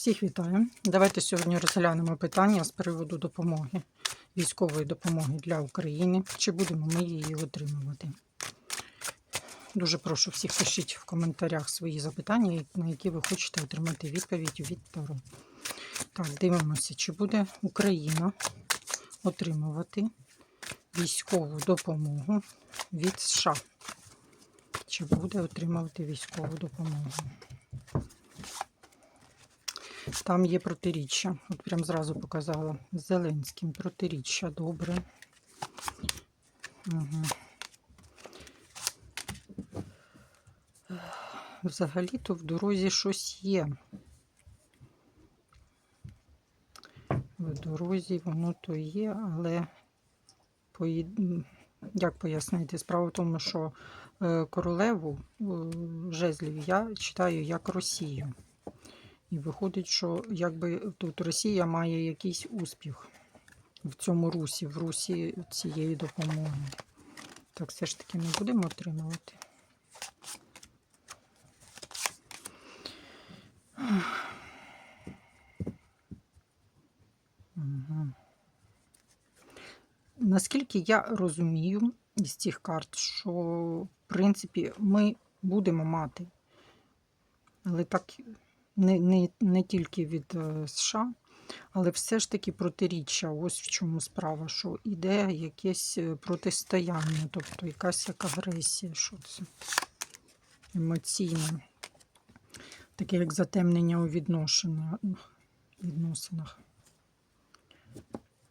Всіх вітаю. Давайте сьогодні розглянемо питання з приводу допомоги, військової допомоги для України. Чи будемо ми її отримувати? Дуже прошу всіх пишіть в коментарях свої запитання, на які ви хочете отримати відповідь від Таро. Так, дивимося, чи буде Україна отримувати військову допомогу від США. Чи буде отримувати військову допомогу? Там є протиріччя. От прям зразу показала з Зеленським протиріччя. Добре. Угу. Взагалі-то в дорозі щось є. В дорозі воно то є, але як пояснити? Справа в тому, що е, королеву е, жезлів я читаю як Росію. І виходить, що якби тут Росія має якийсь успіх в цьому русі, в русі цієї допомоги. Так все ж таки ми будемо отримувати. Угу. Наскільки я розумію із цих карт, що в принципі ми будемо мати, але так не, не, не тільки від е, США, але все ж таки протиріччя. Ось в чому справа, що іде якесь е, протистояння, тобто якась як агресія, що це емоційне, таке як затемнення у відносинах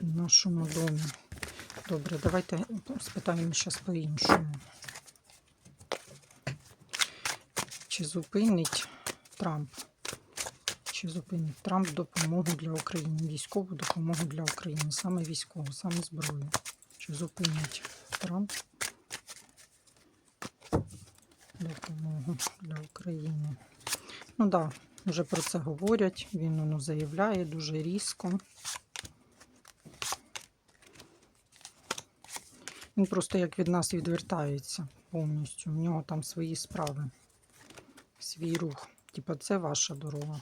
в нашому домі. Добре, давайте спитаємо зараз по-іншому. Чи зупинить Трамп? Чи зупинить Трамп допомогу для України, військову допомогу для України, саме військову, саме зброю? Чи зупинить Трамп допомогу для України? Ну так, да, вже про це говорять. Він ну, заявляє дуже різко. Він просто як від нас відвертається повністю. У нього там свої справи, свій рух. Типа, це ваша дорога.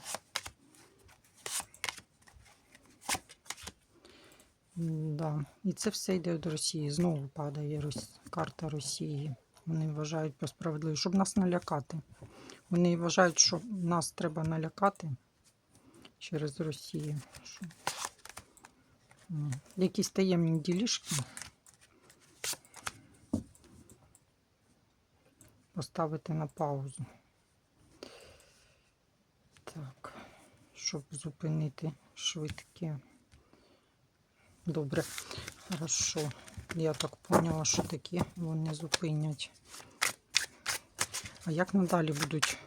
Да. І це все йде до Росії. Знову падає Рос... карта Росії. Вони вважають по справедливості, щоб нас налякати. Вони вважають, що нас треба налякати через Росію. Що... Якісь таємні ділішки. Поставити на паузу. Так, щоб зупинити швидке. Добре, хорошо. Я так поняла, що такі вони зупинять. А як надалі будуть,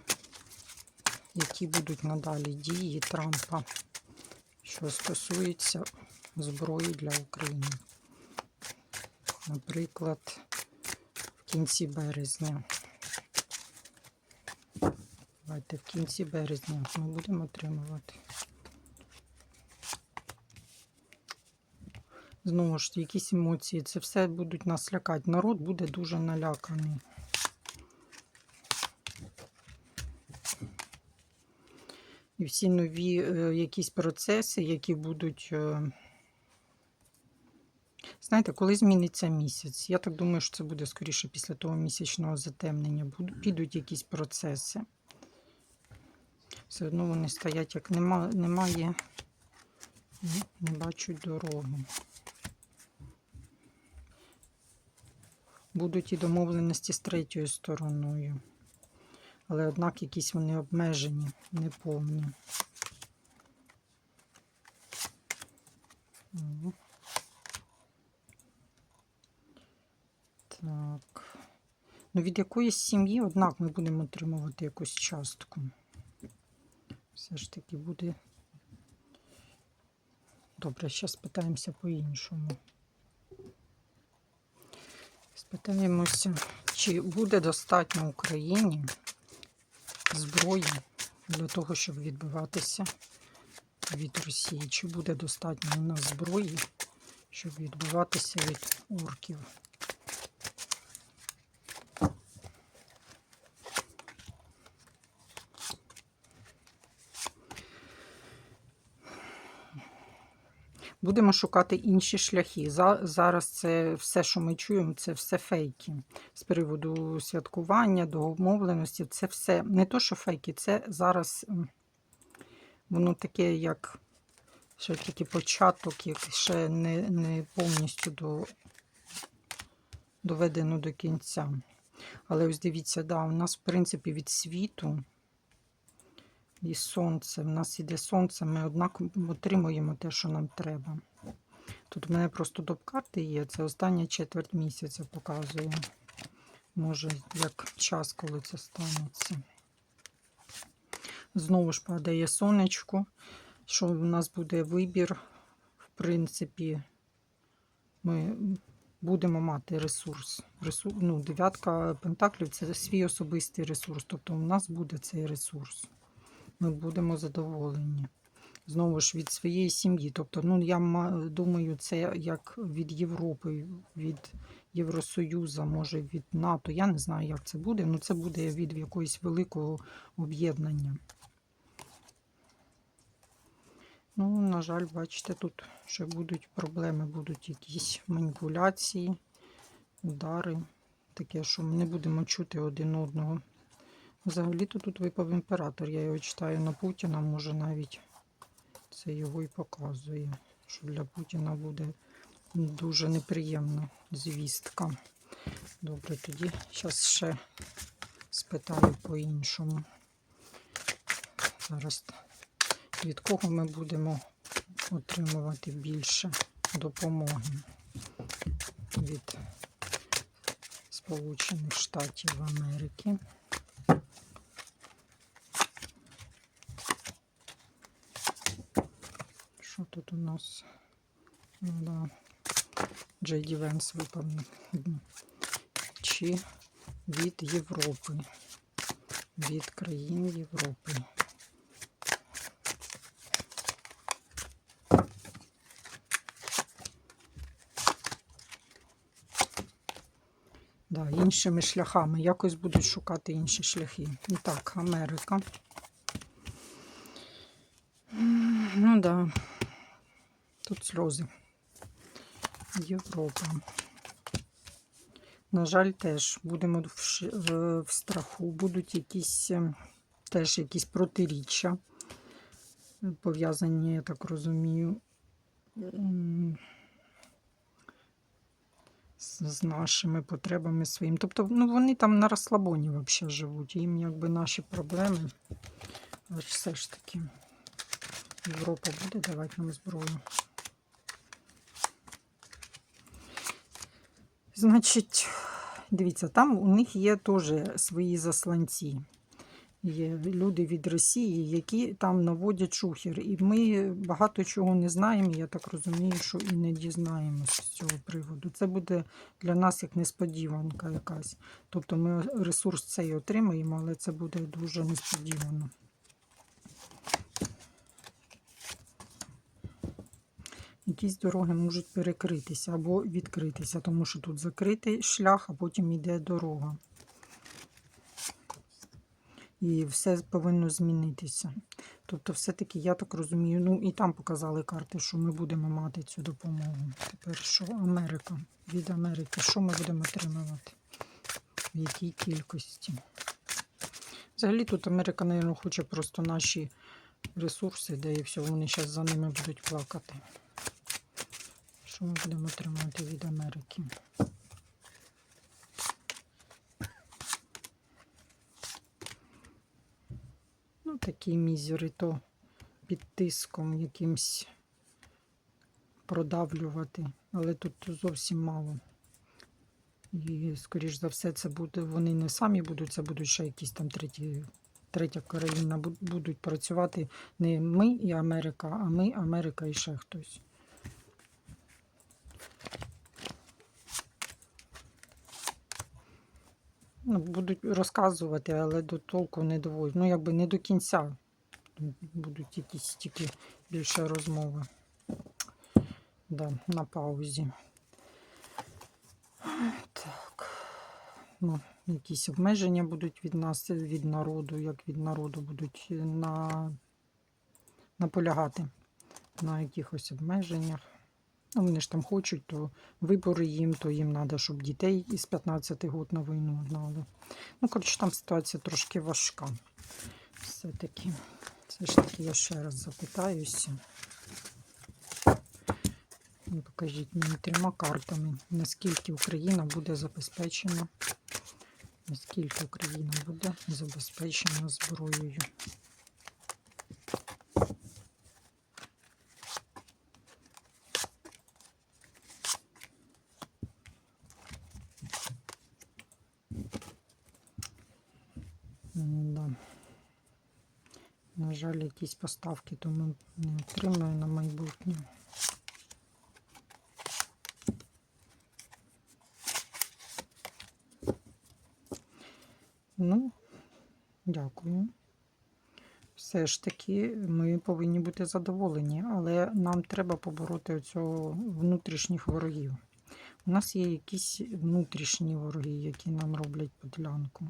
які будуть надалі дії Трампа, що стосується зброї для України? Наприклад, в кінці березня. Давайте в кінці березня ми будемо отримувати. Знову ж якісь емоції. Це все будуть нас лякати. Народ буде дуже наляканий. І всі нові е, якісь процеси, які будуть. Е, знаєте, коли зміниться місяць? Я так думаю, що це буде скоріше після того місячного затемнення. Будуть, підуть якісь процеси. Все одно вони стоять, як нема, немає, не, бачать дороги. Будуть і домовленості з третьою стороною. Але однак якісь вони обмежені, неповні. Так. Ну, від якоїсь сім'ї, однак, ми будемо отримувати якусь частку. Все ж таки буде. Добре, зараз питаємося по-іншому. Спитаємося, чи буде достатньо Україні зброї для того, щоб відбиватися від Росії? Чи буде достатньо у нас зброї, щоб відбиватися від орків? Будемо шукати інші шляхи. За, зараз це все, що ми чуємо, це все фейки. З приводу святкування, домовленості, це все не то, що фейки, це зараз воно таке, як ще тільки початок, як ще не, не повністю до, доведено до кінця. Але ось дивіться, да, у нас, в принципі, від світу і сонце. В нас іде сонце, ми однак отримуємо те, що нам треба. Тут в мене просто доп-карти є. Це остання четверть місяця показує. Може, як час, коли це станеться. Знову ж падає сонечко, що в нас буде вибір. В принципі, ми будемо мати ресурс. Ресурс ну, дев'ятка пентаклів це свій особистий ресурс. Тобто у нас буде цей ресурс. Ми будемо задоволені. Знову ж від своєї сім'ї. Тобто, ну я думаю, це як від Європи, від Євросоюзу, може від НАТО. Я не знаю, як це буде. Ну це буде від якогось великого об'єднання. Ну, на жаль, бачите, тут ще будуть проблеми, будуть якісь маніпуляції, удари. Таке, що ми не будемо чути один одного. Взагалі-то тут випав імператор. Я його читаю на Путіна, може навіть це його і показує, що для Путіна буде дуже неприємна звістка. Добре, тоді зараз ще спитаю по-іншому. Зараз від кого ми будемо отримувати більше допомоги від Сполучених Штатів Америки. Що тут у нас? Да. Джейді Венс випав. Чи від Європи. Від країн Європи. Да, іншими шляхами. Якось будуть шукати інші шляхи. І так, Америка. Ну да. Тут сльози. Європа. На жаль, теж будемо в, в, страху. Будуть якісь е, теж якісь протиріччя, е, пов'язані, я так розумію, з, нашими потребами своїм. Тобто, ну, вони там на розслабоні взагалі живуть. Їм якби наші проблеми. Але все ж таки Європа буде давати нам зброю. Значить, дивіться, там у них є теж свої засланці. Є люди від Росії, які там наводять шухер. І ми багато чого не знаємо. Я так розумію, що і не дізнаємося з цього приводу. Це буде для нас як несподіванка якась. Тобто ми ресурс цей отримаємо, але це буде дуже несподівано. Якісь дороги можуть перекритися або відкритися, тому що тут закритий шлях, а потім йде дорога. І все повинно змінитися. Тобто, все-таки, я так розумію, ну і там показали карти, що ми будемо мати цю допомогу. Тепер що Америка? Від Америки, що ми будемо отримувати? В якій кількості? Взагалі тут Америка, мабуть, хоче просто наші ресурси, де і все, вони зараз за ними будуть плакати. Що ми будемо отримувати від Америки? Ну, такі мізери, то під тиском якимсь продавлювати, але тут зовсім мало. І, скоріш за все, це буде, вони не самі будуть, це будуть ще якісь там треті, третя країна будуть працювати не ми і Америка, а ми, Америка і ще хтось. Ну, будуть розказувати, але до толку не доводять. Ну, якби не до кінця. Будуть якісь тільки більше розмови. Да, на паузі. Так. Ну, якісь обмеження будуть від нас, від народу, як від народу будуть на, наполягати на якихось обмеженнях. Ну, вони ж там хочуть, то вибори їм, то їм треба, щоб дітей із 15 років на війну гнали. Ну, коротше, там ситуація трошки важка. Все-таки. Все ж таки я ще раз запитаюся. Ну, Покажіть мені трьома картами, наскільки Україна буде забезпечена, наскільки Україна буде забезпечена зброєю. Да. На жаль, якісь поставки тому не отримаю на майбутнє. Ну, дякую. Все ж таки, ми повинні бути задоволені, але нам треба побороти оцього внутрішніх ворогів. У нас є якісь внутрішні вороги, які нам роблять подлянку.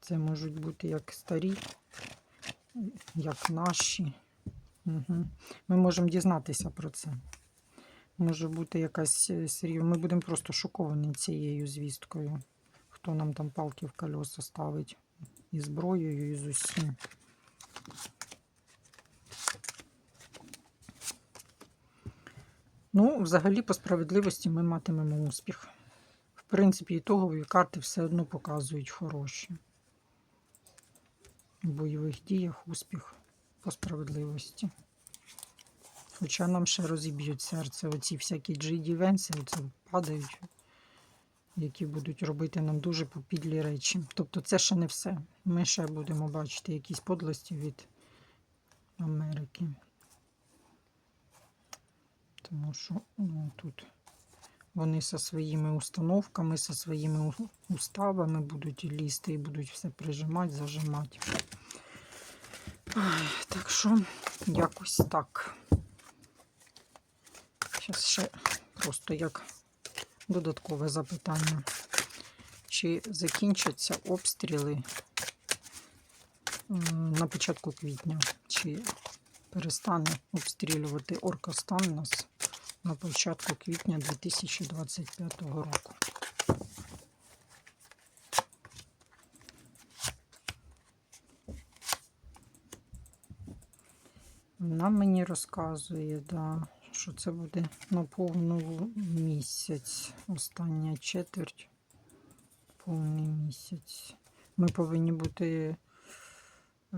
Це можуть бути як старі, як наші. Угу. Ми можемо дізнатися про це. Може бути якась серйозна. Ми будемо просто шоковані цією звісткою. Хто нам там палки в кольоса ставить і зброєю, і з усім. Ну, взагалі, по справедливості ми матимемо успіх. В принципі, ітогові карти все одно показують хороші. В бойових діях успіх по справедливості. Хоча нам ще розіб'ють серце оці всякі GD Венси, оце падають, які будуть робити нам дуже попідлі речі. Тобто це ще не все. Ми ще будемо бачити якісь подлості від Америки. Тому що ну, тут вони зі своїми установками, зі своїми уставами будуть лізти і будуть все прижимати, зажимати. Так що якось так. Зараз ще просто як додаткове запитання. Чи закінчаться обстріли на початку квітня? Чи перестане обстрілювати Оркостан нас на початку квітня 2025 року? Вона мені розказує, да, що це буде на повну місяць. Остання четверть. Повний місяць. Ми повинні бути, е,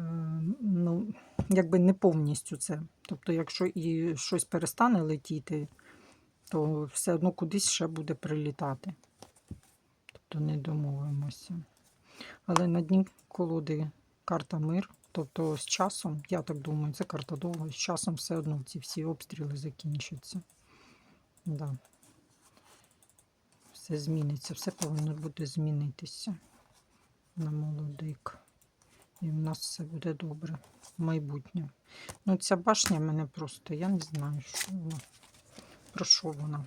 ну, якби не повністю це. Тобто, якщо і щось перестане летіти, то все одно кудись ще буде прилітати. Тобто не домовимося. Але на дні колоди карта мир. Тобто з часом, я так думаю, це карта довго, з часом все одно ці всі обстріли закінчаться. Да. Все зміниться, все повинно буде змінитися на молодик. І в нас все буде добре в майбутнє. Ну, ця башня мене просто, я не знаю, що вона. Про що вона?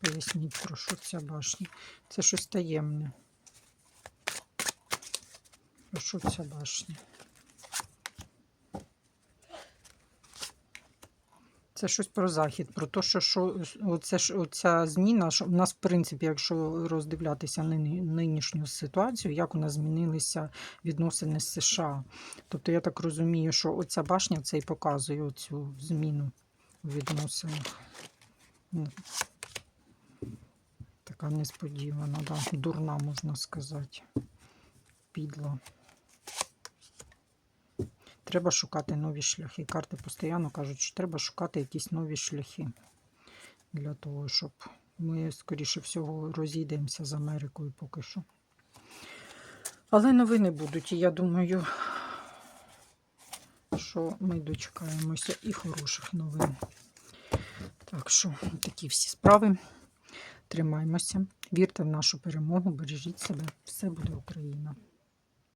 Поясніть, про що ця башня. Це щось таємне. Про що ця башня? Це щось про захід, про те, що, що оце, оця зміна, що у нас, в принципі, якщо роздивлятися нинішню ситуацію, як у нас змінилися відносини з США. Тобто я так розумію, що оця башня це і показує оцю зміну у відносинах. Ну, Така несподівана, да, дурна, можна сказати. Підла. Треба шукати нові шляхи. Карти постійно кажуть, що треба шукати якісь нові шляхи для того, щоб ми, скоріше всього, розійдемося з Америкою поки що. Але новини будуть, і я думаю, що ми дочекаємося і хороших новин. Так що такі всі справи. Тримаймося, вірте в нашу перемогу, бережіть себе. Все буде Україна.